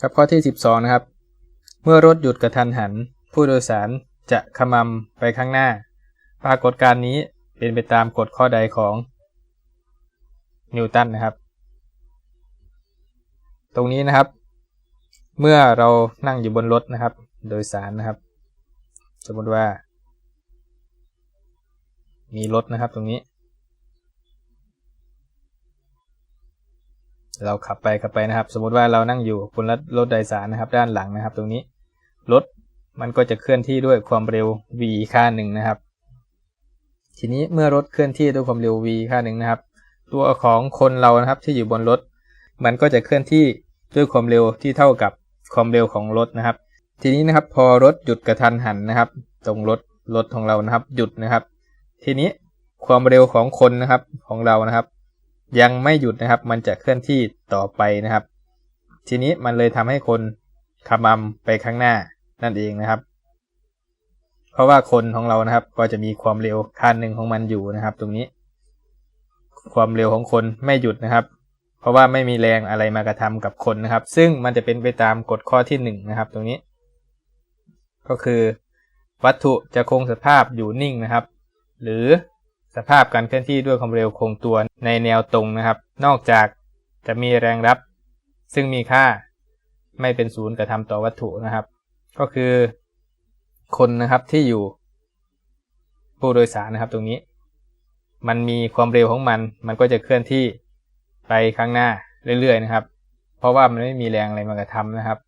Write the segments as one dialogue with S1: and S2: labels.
S1: ครับข้อที่ 12 นะครับ เมื่อรถหยุดกระทันหัน ผู้โดยสารจะขมำไปข้างหน้า ปรากฏการณ์นี้เป็นไปตามกฎข้อใดของนิวตันนะครับ ตรงนี้นะครับ เมื่อเรานั่งอยู่บนรถนะครับ โดยสารนะครับ สมมติว่า มีรถนะครับตรงนี้ เราขับไปขับไปนะครับ สมมติว่าเรานั่งอยู่บนรถรถโดยสารนะครับ ด้านหลังนะครับ ตรงนี้รถมันก็จะเคลื่อนที่ด้วยความเร็ว v ค่าหนึ่งนะครับ ทีนี้เมื่อรถเคลื่อนที่ด้วยความเร็ว v ค่าหนึ่งนะครับ ตัวของคนเรานะครับที่อยู่บนรถ มันก็จะเคลื่อนที่ด้วยความเร็วที่เท่ากับความเร็วของรถนะครับ ทีนี้นะครับพอรถหยุดกระทันหันนะครับ ตรงรถรถของเรานะครับ หยุดนะครับ ทีนี้ความเร็วของคนนะครับของเรานะครับ ยังไม่หยุดนะครับ มันจะเคลื่อนที่ต่อไปนะครับ ทีนี้มันเลยทำให้คนขมำไปข้างหน้านั่นเองนะครับ เพราะว่าคนของเรานะครับ ก็จะมีความเร็วค่าหนึ่งของมันอยู่นะครับ ตรงนี้ ความเร็วของคนไม่หยุดนะครับ เพราะว่าไม่มีแรงอะไรมากระทำกับคนนะครับ ซึ่งมันจะเป็นไปตามกฎข้อที่หนึ่งนะครับ ตรงนี้ ก็คือ วัตถุจะคงสภาพอยู่นิ่งนะครับ หรือสภาพการเคลื่อนที่ด้วยความเร็วคงตัว ในแนวตรงนะครับ นอกจากจะมีแรงรับ ซึ่งมีค่าไม่เป็นศูนย์กระทำต่อวัตถุนะครับ ก็คือ คนนะครับที่อยู่ ผู้โดยสารนะครับตรงนี้ มันมีความเร็วของมัน มันก็จะเคลื่อนที่ไปข้างหน้าเรื่อยๆนะครับ เพราะว่ามันไม่มีแรงอะไรมากระทำนะครับ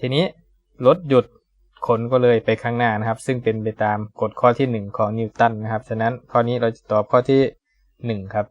S1: ทีนี้รถหยุดคนก็เลยไปข้างหน้านะครับ ซึ่งเป็นไปตามกฎข้อที่ 1 ของนิวตันนะครับฉะนั้นข้อนี้เราจะตอบข้อที่ 1 ครับ